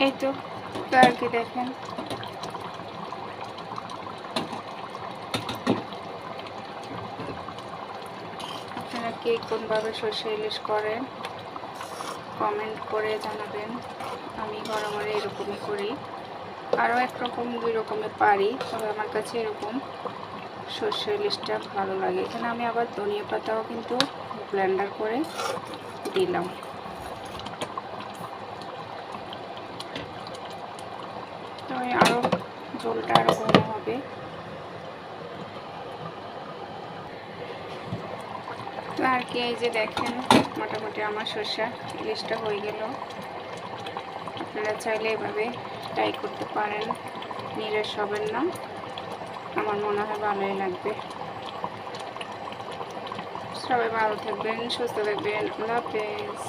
এই তো আর কি দেখেন। আপনারা কে কোনভাবে সর্ষে ইলিশ করেন কমেন্ট করে জানাবেন। আমি বরাবর এরকমই করি। আরও একরকম, দুই রকমের পারি, তবে আমার কাছে এরকম সর্ষে ইলিশটা ভালো লাগে। এখানে আমি আবার ধনিয়া পাতাও কিন্তু ব্লেন্ডার করে দিলাম। তো আরও ঝোলটা আরও ঘন হবে। তো আর কি, এই যে দেখেন, মোটামুটি আমার সর্ষা ইলিশটা হয়ে গেল। আপনারা চাইলে এভাবে ট্রাই করতে পারেন। নিরাশ হবেন না। আমার মনে হয় ভালোই লাগবে। সবাই ভালো থাকবেন, সুস্থ থাকবেন। আল্লাহ হাফেজ।